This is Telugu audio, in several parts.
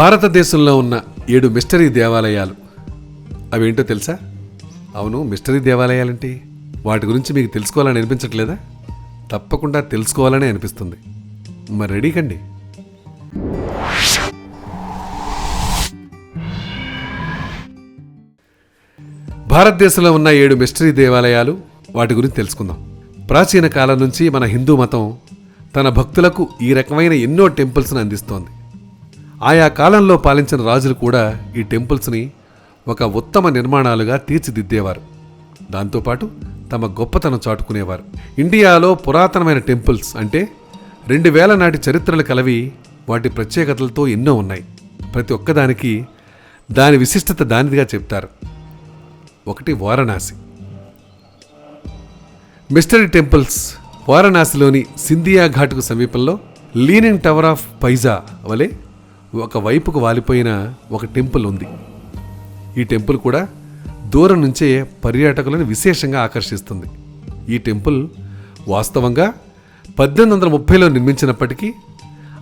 భారతదేశంలో ఉన్న ఏడు మిస్టరీ దేవాలయాలు. అవేంటో తెలుసా? అవును మిస్టరీ దేవాలయాలంటే? వాటి గురించి మీకు తెలుసుకోవాలని అనిపించట్లేదా? తప్పకుండా తెలుసుకోవాలని అనిపిస్తుంది. మరి రెడీ కండి. భారతదేశంలో ఉన్న ఏడు మిస్టరీ దేవాలయాలు వాటి గురించి తెలుసుకుందాం. ప్రాచీన కాలం నుంచి మన హిందూ మతం తన భక్తులకు ఈ రకమైన ఎన్నో టెంపుల్స్ను అందిస్తోంది. ఆయా కాలంలో పాలించిన రాజులు కూడా ఈ టెంపుల్స్ని ఒక ఉత్తమ నిర్మాణాలుగా తీర్చిదిద్దేవారు. దాంతోపాటు తమ గొప్పతనం చాటుకునేవారు. ఇండియాలో పురాతనమైన టెంపుల్స్ అంటే రెండు వేల నాటి చరిత్రలు కలవి వాటి ప్రత్యేకతలతో ఎన్నో ఉన్నాయి. ప్రతి ఒక్కదానికి దాని విశిష్టత దానిదిగా చెప్తారు. ఒకటి వారణాసి. మిస్టరీ టెంపుల్స్ వారణాసిలోని సింధియా ఘాట్కు సమీపంలో లీనింగ్ టవర్ ఆఫ్ పైజా వలె ఒక వైపుకు వాలిపోయిన ఒక టెంపుల్ ఉంది. ఈ టెంపుల్ కూడా దూరం నుంచే పర్యాటకులను విశేషంగా ఆకర్షిస్తుంది. ఈ టెంపుల్ వాస్తవంగా పద్దెనిమిది వందల ముప్పైలో నిర్మించినప్పటికీ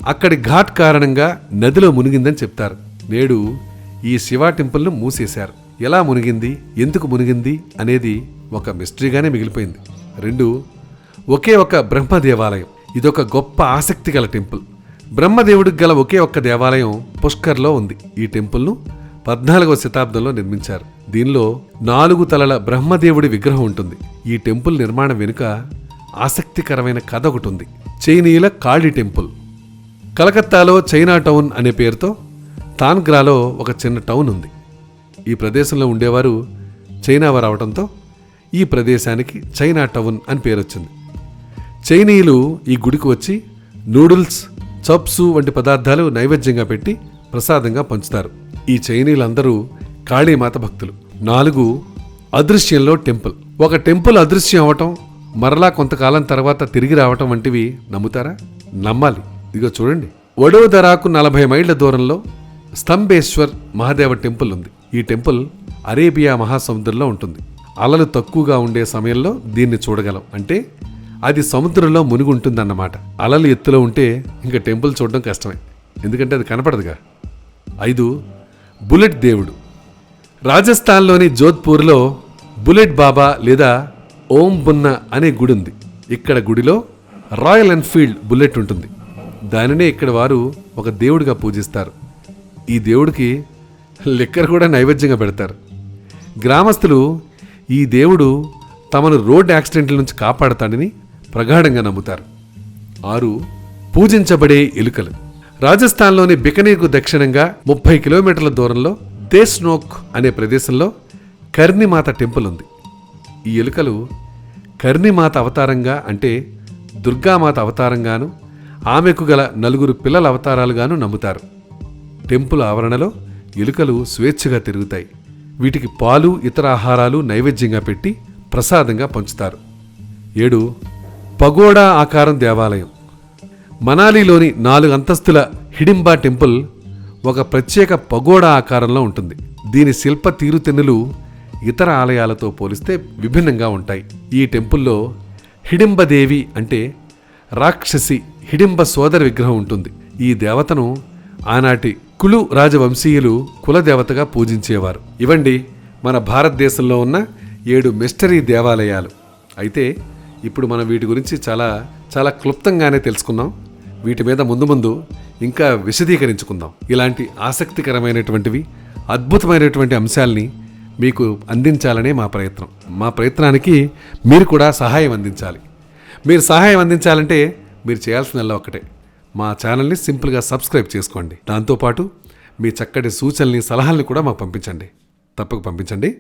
అక్కడి ఘాట్ కారణంగా నదిలో మునిగిందని చెప్తారు. నేడు ఈ శివ టెంపుల్ను మూసేశారు. ఎలా మునిగింది? ఎందుకు మునిగింది? అనేది ఒక మిస్టరీగానే మిగిలిపోయింది. రెండు ఒకే ఒక బ్రహ్మ దేవాలయం. ఇదొక గొప్ప ఆసక్తి గల టెంపుల్. బ్రహ్మదేవుడికి గల ఒకే ఒక్క దేవాలయం పుష్కర్లో ఉంది. ఈ టెంపుల్ను పద్నాలుగవ శతాబ్దంలో నిర్మించారు. దీనిలో నాలుగు తలల బ్రహ్మదేవుడి విగ్రహం ఉంటుంది. ఈ టెంపుల్ నిర్మాణం వెనుక ఆసక్తికరమైన కథ ఒకటి ఉంది. చైనీయుల కాళీ టెంపుల్. కలకత్తాలో చైనా టౌన్ అనే పేరుతో తాన్గ్రాలో ఒక చిన్న టౌన్ ఉంది. ఈ ప్రదేశంలో ఉండేవారు చైనా వారు అవడంతో ఈ ప్రదేశానికి చైనా టౌన్ అని పేరు వచ్చింది చైనీయులు ఈ గుడికి వచ్చి నూడిల్స్ చప్సు వంటి పదార్థాలు నైవేద్యంగా పెట్టి ప్రసాదంగా పంచుతారు. ఈ చైనీయులందరూ కాళీమాత భక్తులు. నాలుగు అదృశ్యంలో టెంపుల్. ఒక టెంపుల్ అదృశ్యం అవటం మరలా కొంతకాలం తర్వాత తిరిగి రావటం వంటివి నమ్ముతారా? నమ్మాలి. ఇదిగో చూడండి. వడోదరాకు నలభై మైళ్ళ దూరంలో స్తంభేశ్వర్ మహాదేవ టెంపుల్ ఉంది. ఈ టెంపుల్ అరేబియా మహాసముద్రంలో ఉంటుంది. అలలు తక్కువగా ఉండే సమయంలో దీన్ని చూడగలం. అంటే అది సముద్రంలో మునిగి ఉంటుందన్నమాట అలలు ఎత్తులో ఉంటే ఇంకా టెంపుల్ చూడడం కష్టమే. ఎందుకంటే అది కనపడదుగా. ఐదు బుల్లెట్ దేవుడు. రాజస్థాన్లోని జోధ్పూర్లో బుల్లెట్ బాబా లేదా ఓం బున్న అనే గుడి ఉంది ఇక్కడ గుడిలో రాయల్ ఎన్ఫీల్డ్ బుల్లెట్ ఉంటుంది. దానినే ఇక్కడ వారు ఒక దేవుడిగా పూజిస్తారు. ఈ దేవుడికి లిక్కర్ కూడా నైవేద్యంగా పెడతారు. గ్రామస్తులు ఈ దేవుడు తమను రోడ్ యాక్సిడెంట్ల నుంచి కాపాడతాడని ప్రగాఢంగా నమ్ముతారు. ఆరు పూజించబడే ఎలుకలు. రాజస్థాన్లోని బికనీర్కు దక్షిణంగా ముప్పై కిలోమీటర్ల దూరంలో దేశ్నోక్ అనే ప్రదేశంలో కర్ణిమాత టెంపుల్ ఉంది. ఈ ఎలుకలు కర్ణిమాత అవతారంగా అంటే దుర్గామాత అవతారంగాను ఆమెకు గల నలుగురు పిల్లల అవతారాలుగాను నమ్ముతారు. టెంపుల్ ఆవరణలో ఎలుకలు స్వేచ్ఛగా తిరుగుతాయి. వీటికి పాలు ఇతర ఆహారాలు నైవేద్యంగా పెట్టి ప్రసాదంగా పంచుతారు. ఏడు పగోడా ఆకారం దేవాలయం. మనాలిలోని నాలుగు అంతస్తుల హిడింబా టెంపుల్ ఒక ప్రత్యేక పగోడా ఆకారంలో ఉంటుంది. దీని శిల్ప తీరుతెన్నులు ఇతర ఆలయాలతో పోలిస్తే విభిన్నంగా ఉంటాయి. ఈ టెంపుల్లో హిడింబదేవి అంటే రాక్షసి హిడింబ సోదర విగ్రహం ఉంటుంది. ఈ దేవతను ఆనాటి కులు రాజవంశీయులు కులదేవతగా పూజించేవారు. ఇవండి మన భారతదేశంలో ఉన్న ఏడు మిస్టరీ దేవాలయాలు. అయితే ఇప్పుడు మనం వీటి గురించి చాలా చాలా క్లుప్తంగానే తెలుసుకున్నాం వీటి మీద ముందు ముందు ఇంకా విశదీకరించుకుందాం. ఇలాంటి ఆసక్తికరమైనటువంటివి అద్భుతమైనటువంటి అంశాల్ని మీకు అందించాలనే మా ప్రయత్నం. మా ప్రయత్నానికి మీరు కూడా సహాయం అందించాలి. మీరు సహాయం అందించాలంటే మీరు చేయాల్సిందల్లా ఒకటే మా ఛానల్ని సింపుల్గా సబ్స్క్రైబ్ చేసుకోండి. దాంతోపాటు మీ చక్కటి సూచనల్ని సలహాల్ని కూడా మాకు పంపించండి. తప్పక పంపించండి.